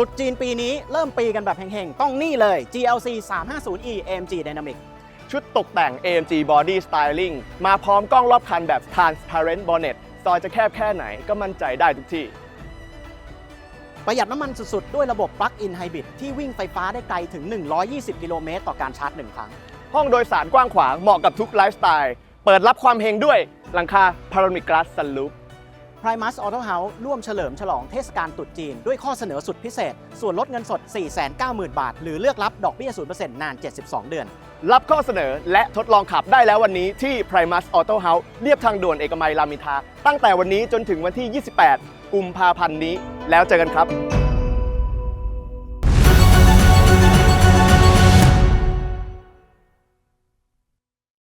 ตรุดจีนปีนี้เริ่มปีกันแบบเฮงๆ ต้องนี่เลย GLC 350e AMG Dynamic ชุดตกแต่ง AMG Body Styling มาพร้อมกล้องรอบคันแบบ Transparent Bonnet ซอยจะแคบแค่ไหนก็มั่นใจได้ทุกที่ ประหยัดน้ำมันสุดๆ ด้วยระบบ Plug-in Hybrid ที่วิ่งไฟฟ้าได้ไกลถึง 120 กิโลเมตรต่อการชาร์จ1ครั้ง ห้องโดยสารกว้างขวางเหมาะกับทุกไลฟ์สไตล์ เปิดรับความเฮงด้วยหลังคา Panoramic Glass Sunroof Primus Auto House ร่วมเฉลิมฉลองเทศกาลตรุษจีน ด้วยข้อเสนอสุดพิเศษ ส่วนลดเงินสด 490,000 บาท หรือเลือกรับดอกเบี้ย 0%นาน 72 เดือน รับข้อเสนอและทดลองขับได้แล้ววันนี้ที่ Primus Auto House เรียบทางด่วนเอกมัยรามอินทราตั้งแต่วันนี้จนถึงวันที่ 28 กุมภาพันธ์นี้ แล้วเจอกันครับ